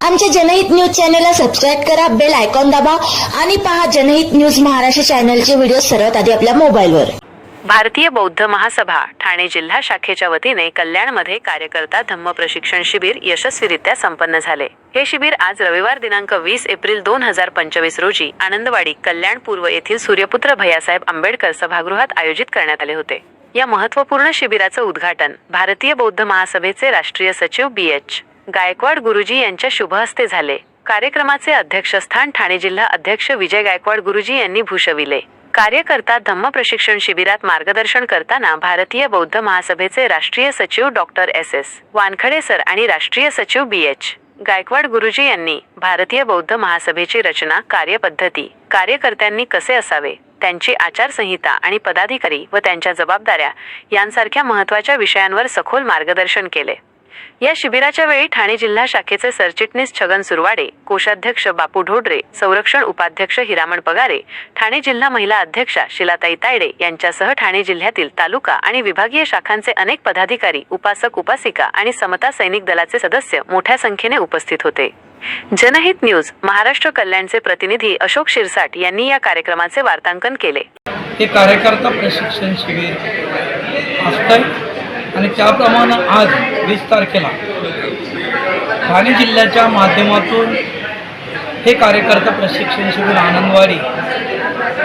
आमच्या जनहित न्यूज चॅनलला सबस्क्राईब करा बेल आयकॉन दाबा आणि पहा जनहित न्यूज महाराष्ट्र चॅनलचे व्हिडिओ सर्वात आधी आपल्या मोबाईलवर. भारतीय बौद्ध महासभा ठाणे जिल्हा शाखेच्या वतीने कल्याणमध्ये कार्यकर्ता धम्म प्रशिक्षण शिबिर यशस्वीरित्या संपन्न झाले. हे शिबिर आज रविवार दिनांक वीस एप्रिल दोन हजार पंचवीस रोजी आनंदवाडी कल्याण पूर्व येथील सूर्यपुत्र भैयासाहेब आंबेडकर सभागृहात आयोजित करण्यात आले होते. या महत्त्वपूर्ण शिबिराचं उद्घाटन भारतीय बौद्ध महासभेचे राष्ट्रीय सचिव बी एच. गायकवाड गुरुजी यांच्या शुभ हस्ते झाले. कार्यक्रमाचे अध्यक्षस्थान ठाणे जिल्हा अध्यक्ष विजय गायकवाड गुरुजी यांनी भूषविले. कार्यकर्ता धम्म प्रशिक्षण शिबिरात मार्गदर्शन करताना भारतीय बौद्ध महासभेचे राष्ट्रीय सचिव doctor S. S. Wankhade sir आणि राष्ट्रीय सचिव बी. एच. गायकवाड गुरुजी यांनी भारतीय बौद्ध महासभेची रचना कार्यपद्धती कार्यकर्त्यांनी कसे असावे त्यांची आचारसंहिता आणि पदाधिकारी व त्यांच्या जबाबदाऱ्या यांसारख्या महत्त्वाच्या विषयांवर सखोल मार्गदर्शन केले. या शिबिराच्या वेळी ठाणे जिल्हा शाखेचे सरचिटणीस छगन सुरवाडे कोषाध्यक्ष बापू ढोडरे संरक्षण उपाध्यक्ष हिरामण पगारे ठाणे जिल्हा महिला अध्यक्षा शिलाताई तायडे यांच्यासह ठाणे जिल्ह्यातील तालुका आणि विभागीय शाखांचे अनेक पदाधिकारी उपासक उपासिका आणि समता सैनिक दलाचे सदस्य मोठ्या संख्येने उपस्थित होते. जनहित न्यूज महाराष्ट्र कल्याणचे प्रतिनिधी अशोक शिरसाट यांनी या कार्यक्रमाचे वार्तांकन केले. हे कार्यकर्ता प्रशिक्षण शिबिर आणि त्याप्रमाणे आज वीस तारखेला ठाणे जिल्ह्याच्या माध्यमातून हे कार्यकर्ता प्रशिक्षण शिबिर आनंदवाडी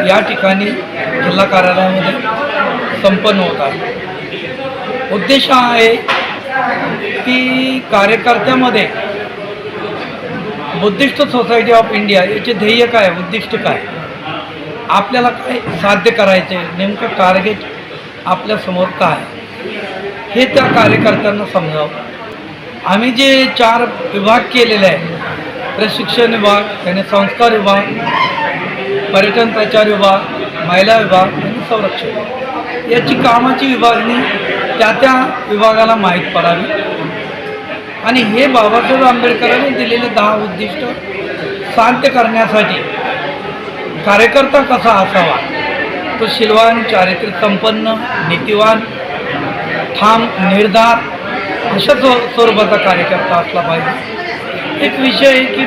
या ठिकाणी जिल्हा कार्यालयामध्ये संपन्न होत आहे. उद्देश हा आहे की कार्यकर्त्यामध्ये बुद्धिस्ट सोसायटी ऑफ इंडिया याचे ध्येय काय उद्दिष्ट काय? आपल्याला काय साध्य करायचं आहे नेमकं टार्गेट आपल्यासमोर काय? हे त्या कार्यकर्त्यांना समजावं. आम्ही जे चार विभाग केलेले आहे प्रशिक्षण विभाग त्याने संस्कार विभाग पर्यटन प्रचार विभाग महिला विभाग आणि संरक्षण याची कामाची विभागणी त्या त्या विभागाला माहीत पडावी. आणि हे बाबासाहेब आंबेडकरांनी दिलेले दहा उद्दिष्ट साध्य करण्यासाठी कार्यकर्ता कसा असावा? तो शिलवान चारित्र्य संपन्न नीतिवान ठाम निर्धार अशा स्व स्वरूपाचा कार्यकर्ता असला पाहिजे. एक विषय आहे की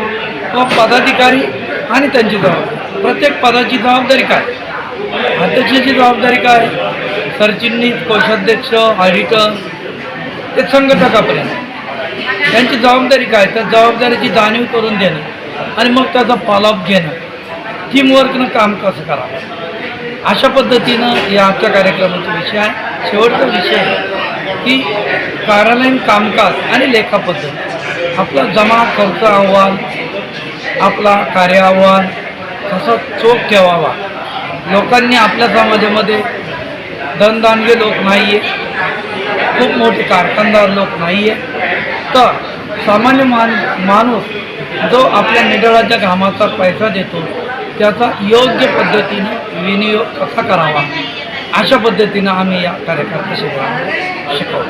तो पदाधिकारी आणि त्यांची जबाबदारी. प्रत्येक पदाची जबाबदारी काय? अध्यक्षाची जबाबदारी काय? सरचिटणीस कोषाध्यक्ष ऑडिटर ते संघटकापर्यंत. त्यांची जबाबदारी काय? त्या जबाबदारीची जाणीव करून देणं आणि मग त्याचा फॉलोअप घेणं. टीमवर्कनं काम कसं करावं? अशा पद्धतीनं या आजच्या कार्यक्रमाचा विषय आहे. शेवटचा विषय आहे. की कार्यालयीन कामकाज आणि लेखापद्धत आपला जमा खर्च अहवाल आपला कार्य अहवाल कसा चोख ठेवावा. लोकांनी आपल्या समाजामध्ये धनदानगे लोक नाही आहे खूप मोठे कारखानदार लोक नाही आहे तर सामान्य मान माणूस जो आपल्या निडळाच्या घामाचा पैसा देतो त्याचा योग्य पद्धतीने विनियोग कसा करावा? अशा पद्धतीनं आम्ही या कार्यक्रमात शिकवतो शिकवतो.